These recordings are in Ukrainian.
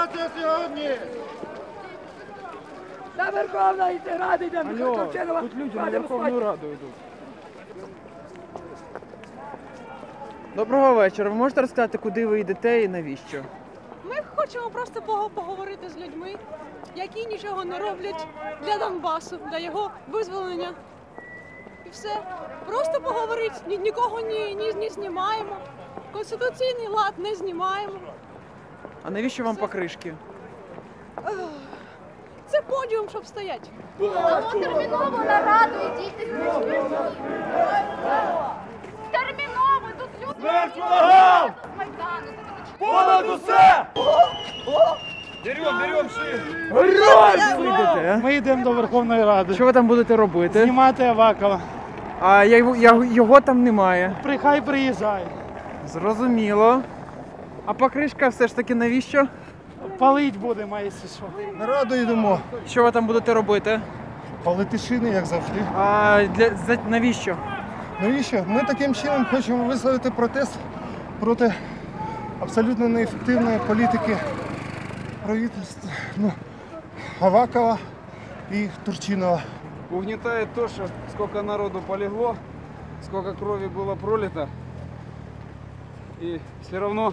Демонстрація сьогодні! На Верховної Ради йдемо. Алло, тут люди на Верховну Раду йдуть. Доброго вечора. Ви можете розказати, куди ви йдете і навіщо? Ми хочемо просто поговорити з людьми, які нічого не роблять для Донбасу, для його визволення. І все. Просто поговорити, нікого ні, ні, не знімаємо. Конституційний лад не знімаємо. А навіщо вам покришки? Це подіум, щоб стояти. Терміново на раду йдіть. Терміново, тут люди. Смерть ворогам! Понад усе! Йдете? Ми йдемо до Верховної Ради. Що ви там будете робити? Знімати Авакова. А я, його- я, його там немає. При- Хай приїжджає. Зрозуміло. А покришка все ж таки навіщо? Палить будемо, якщо що. На раду йдемо. Що ви там будете робити? Палити шини, як завжди. А для за, навіщо? Навіщо? Ми таким чином хочемо висловити протест проти абсолютно неефективної політики правительства ну, Авакова і Турчинова. Угнетает то, что сколько народу полегло, сколько крови было пролито. И все равно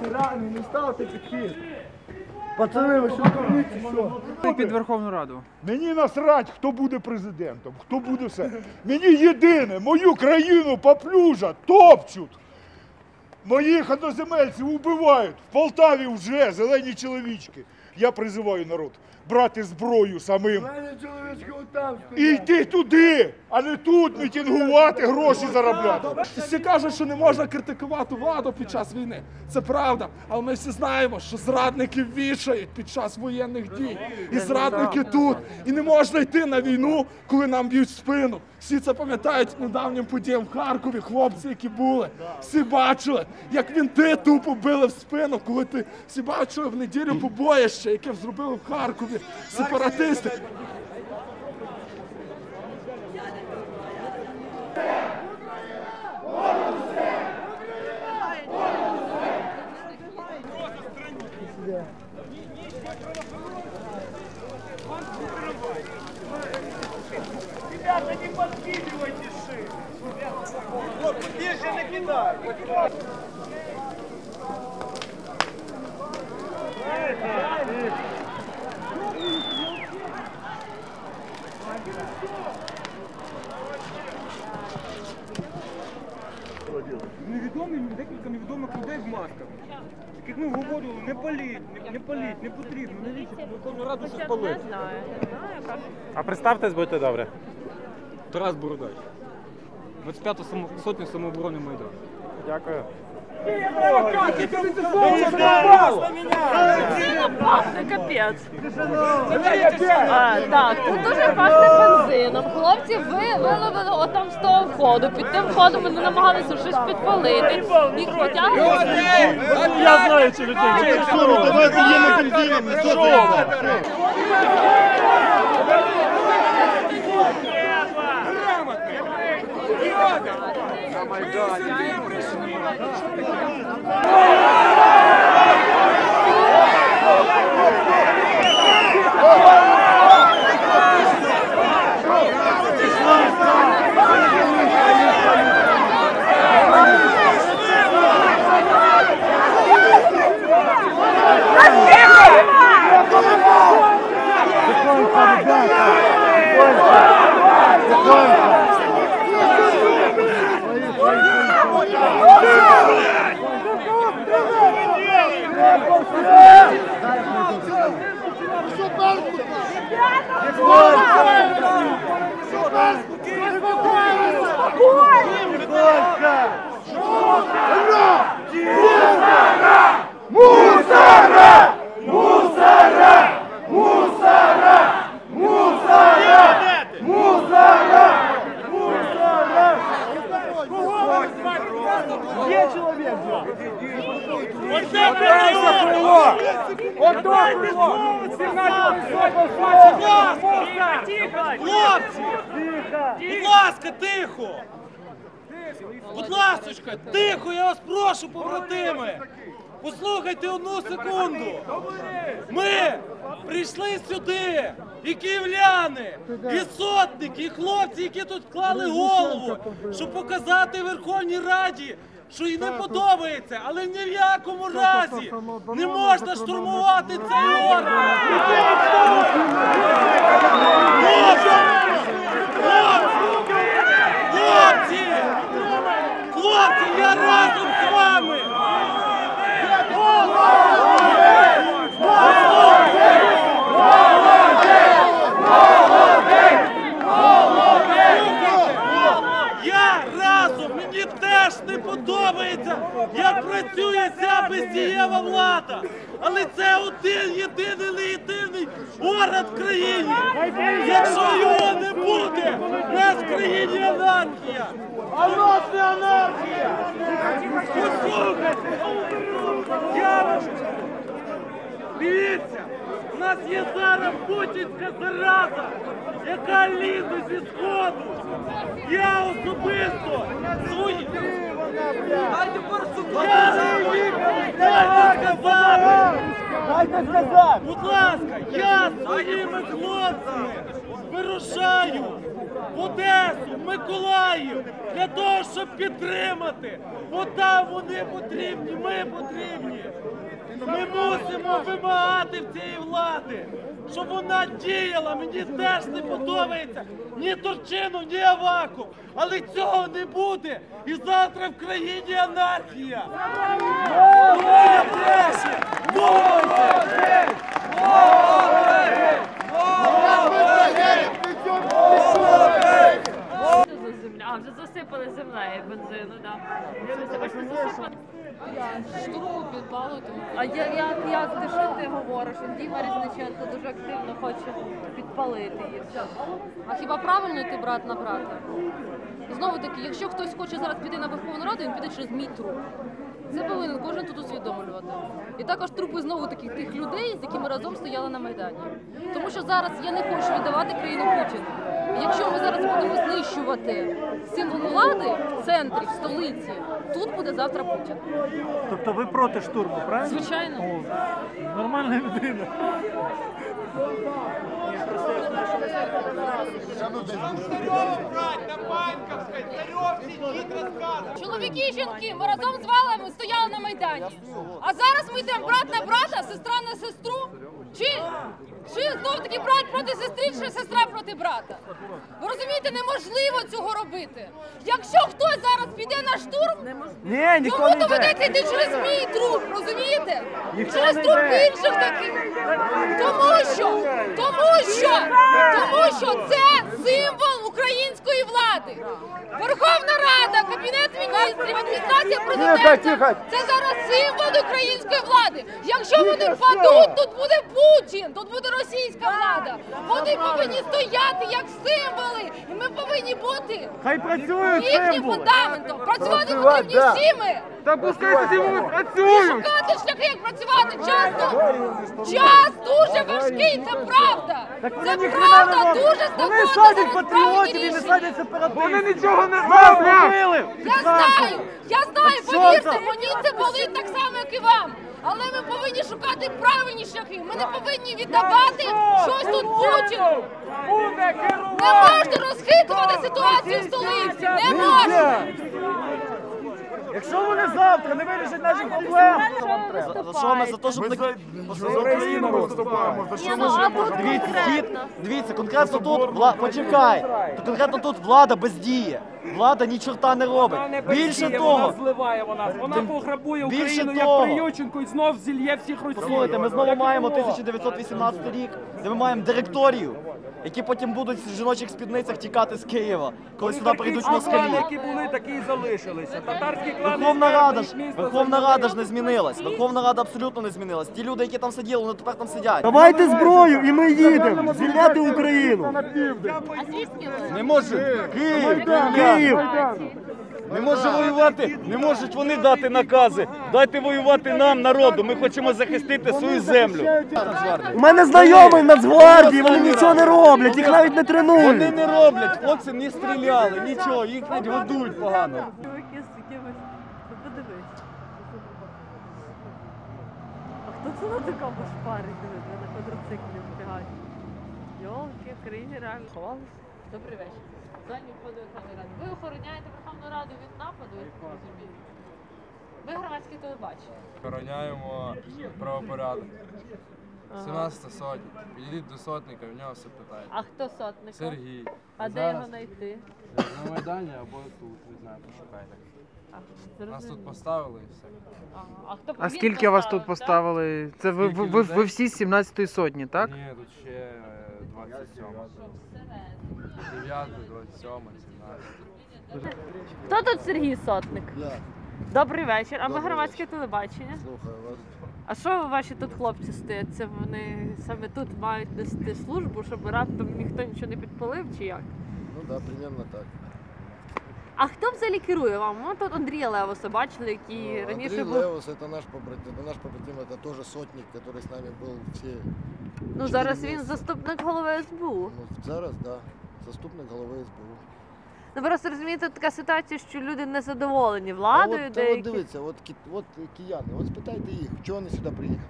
Дві підхід. Пацани, ви що дурниці, що? Під Верховну Раду. Мені насрать, хто буде президентом, хто буде все. Мені єдине, мою країну поплюжать, топчуть. Моїх одноземельців убивають. В Полтаві вже зелені чоловічки. Я призиваю народ брати зброю самим. І йти туди, а не тут мітингувати, гроші заробляти. Всі кажуть, що не можна критикувати владу під час війни. Це правда. Але ми всі знаємо, що зрадників вішають під час воєнних дій. І зрадники тут. І не можна йти на війну, коли нам б'ють спину. Всі це пам'ятають недавнім подіям в Харкові, хлопці, які були. Всі бачили, як вінти тупо били в спину, коли ти всі бачили в неділю побоїще, яке зробили в Харкові separatista. Не паліть, не, не паліть, не потрібно, навіщо Верховну Раду щось палити? А представтесь, будьте добре. Тарас Бородач. 25 само... сотня самооборони Майдану. Дякую. А, так, тут дуже пахне бензином. Хлопці ви виловили отам з того входу. Під тим входом вони намагалися щось підпалити. Їх потягнули. Я знаю, чи людей. Давайте є на бензином, не Responda! Я вас прошу, побратими! Послухайте одну секунду. Ми прийшли сюди, і київляни, і сотники, і хлопці, які тут клали голову, щоб показати Верховній Раді, що їй не подобається, але ні в якому разі не можна штурмувати цей орган. Хлопці! Хлопці! Хлопці! Хлопці, я разом з вами! Я разом, мені теж не подобається, як працює ця бездієва влада. Але це один єдиний легітимний орган в країні. Якщо його не буде, нас в країні анархія. А в нас не анархія! Послухайте! Я вам Дивіться, у нас є зараз путінська зараза, яка лізе зі сходу. Я особисто свої. Дайте сказати! Будь ласка, я своїми хлопцями вирушаю в Одесу, в Миколаїв для того, щоб підтримати. Бо там вони потрібні, ми потрібні. Ми мусимо вимагати в цієї влади, щоб вона діяла. Мені теж не подобається ні Турчину, ні Аваку. Але цього не буде. І завтра в країні анархія. Молодець! за земля. А, вже засипали землею бензину, так. Дивіться, бачите, засипали. Штурму підпалу. А я- як, як ти, що ти говориш? От Діма Різниченко дуже активно хоче підпалити їх. А хіба правильно йти брат на брата? Знову таки, якщо хтось хоче зараз піти на Верховну Раду, він піде через мій труп. Це повинен кожен тут усвідомлювати. І також трупи знову таки тих людей, з якими разом стояли на Майдані. Тому що зараз я не хочу віддавати країну Путіну. Якщо ми зараз будемо знищувати символ влади в центрі, в столиці, тут буде завтра Путін. Тобто ви проти штурму, правильно? Звичайно. О, нормальна людина. Чоловіки і жінки, ми разом з вами стояли на Майдані. А зараз ми йдемо брат на брата, сестра на сестру. Чи, чи знов таки брат проти сестри, чи сестра проти брата? Ви розумієте, неможливо цього робити. Якщо хтось зараз піде на штурм, Ні, ніхто Тому не доведеться йти через мій труп, розумієте? Ніхто через не труп йде. інших таких. Тому що, тому що, тому що це символ української влади. Верховна Рада, Кабінет міністрів, адміністрація президента це зараз символ української влади. Якщо вони впадуть, тут буде Путін, тут буде російська влада. Вони повинні стояти як символи, і ми повинні бути Хай працюють їхнім фундаментом. Працювати потрібні всі ми. Та І працюють! шукати шляхи, як працювати. Часто час дуже важкий, це правда. Це правда, дуже Вони знаходити садять зараз правильні патріотів і не садять сепаратистів. Вони нічого не зробили! Я знаю, я знаю, повірте, мені це болить так само, як і вам. Але ми повинні шукати правильні шляхи. Ми не повинні віддавати щось тут Путіну. Не можна розхитувати ситуацію в столиці. Не можна. Якщо вони завтра не вирішать наші проблеми, За що ми за те, щоб такі за Україну виступаємо? За що ми живемо? Дивіться, схід, дивіться, конкретно тут вла... почекай. То конкретно тут влада бездіє. Влада ні чорта не робить. Більше того, зливає вона. Вона Тим- пограбує більше Україну як того. і знов зільє всіх росіян. послухайте, ми знову маємо 1918 рік, де ми маємо директорію, які потім будуть в жіночих спідницях тікати з Києва, коли сюди прийдуть москалі. які були, такі і залишилися. Татарські клани Верховна Рада ж Верховна. Рада ж не змінилась. Верховна Рада абсолютно не змінилась. Ті люди, які там сиділи, вони тепер там сидять. давайте зброю і ми їдемо звільняти Україну. А звідки ви? Не може. Київ! Київ! Не може воювати, не можуть вони дати накази. Дайте воювати нам, народу. Ми хочемо захистити свою землю. У мене знайомий Нацгвардії, вони нічого не роблять, їх навіть не тренують. Вони не роблять, хлопці не стріляли, нічого, їх навіть годують погано. Ну. А хто це на такому шпарить на квадроциклі вбігають? Йолки, в країні реально ховалися. Добрий вечір. Задній входу Верховної Ради. Ви охороняєте Верховну Раду від нападу, я так розумію? Ви громадське телебачення. Охороняємо правопорядок. 17 сотня. Підійдіть до сотника, в нього все питають. А хто сотник? Сергій. А де Зараз його знайти? На Майдані або тут, не знаю, пошукайте. А, Нас зрозуміло. тут поставили і все. Ага. А хто А він скільки вас тут так? поставили? Це ви, ви, ви, ви всі з 17-ї сотні, так? Ні, тут ще е, 27. 9, 27, 17. Хто тут Сергій Сотник? Добрий вечір. А ми громадське телебачення. Слухаю вас. А що ваші тут хлопці стоять? Це вони саме тут мають нести службу, щоб раптом ніхто нічого не підпалив чи як? Ну да, примерно так. А хто взагалі керує вам? Ну тут Андрія Левоса бачили, який Ну, раніше Андрей був. Леус, это наш побратим, это наш побратим, это тоже сотник, который с нами был все. Ну чотири зараз він місяці. заступник голови СБУ. Ну, зараз, да. Заступник голови СБУ. Ну просто розумієте, така ситуація, що люди не задоволені А владою, от, та от деякі. дивіться, от, ки- от кияни, от спитайте їх, чого вони сюди приїхали.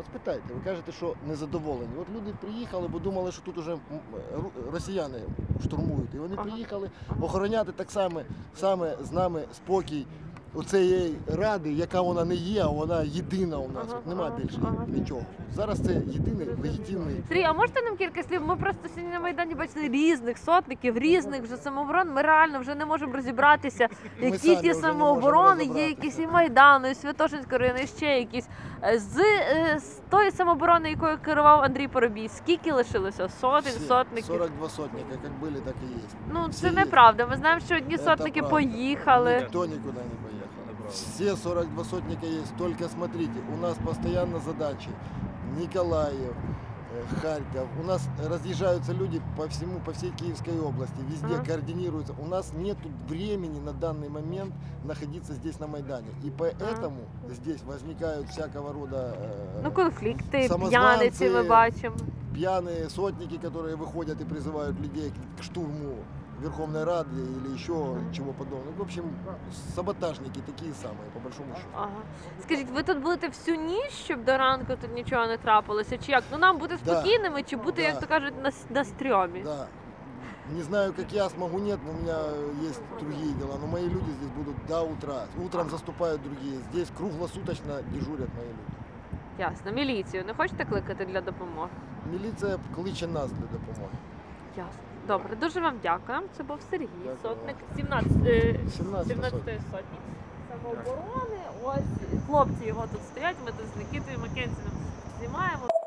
От спитайте, ви кажете, що незадоволені. От люди приїхали, бо думали, що тут уже росіяни штурмують. І вони приїхали охороняти так само саме з нами спокій цієї ради, яка вона не є, а вона єдина у нас. Ага, От нема ага, більше ага. нічого. Зараз це єдиний легітимний. Сергій, а можете нам кілька слів? Ми просто сьогодні на Майдані бачили різних сотників, різних вже самооборон. Ми реально вже не можемо розібратися, які ті самооборони, є якісь і Майдану, і Святошинського району, і ще якісь. Е, З, е, з тої самооборони, якою керував Андрій Поробій, скільки лишилося? Сотень, Всі. сотників? 42 сотника, як були, так і є. Ну, Всі це є. неправда. Ми знаємо, що одні Это сотники правда. поїхали. Никто никуда не поехал. Все 42 сотника есть. Только смотрите, у нас постоянно задачи. Николаев, э, Харьков. У нас разъезжаются люди по всему, по всей Киевской области. Везде Ага. координируются. У нас нет времени на данный момент находиться здесь на Майдане. И поэтому здесь возникают всякого рода э, Ну, конфлікти, самозванці, п'яниці ми бачимо. пьяные сотники, которые выходят и призывают людей к штурму Верховной Рады или еще чего подобного. В общем, саботажники такие самые, по большому счету. Ага. Скажіть, ви тут будете всю ніч, щоб до ранку тут нічого не трапилося? Чи як? Ну нам бути Да. спокійними, чи бути, Да. як то кажуть, на, с- на стрьомі? Да. Не знаю, как я смогу, нет, у меня есть другие дела, но мои люди здесь будут до утра. Утром заступают другие. Здесь круглосуточно дежурят мои люди. Ясно. Міліцію не хочете кликати для допомоги? Міліція кличе нас для допомоги. Ясно. Добре, дуже вам дякую. Це був Сергій, Дякую сотник 17, е, 17 17 сотні самооборони. Ось хлопці його тут стоять, ми тут з Нікітою Макензіном знімаємо.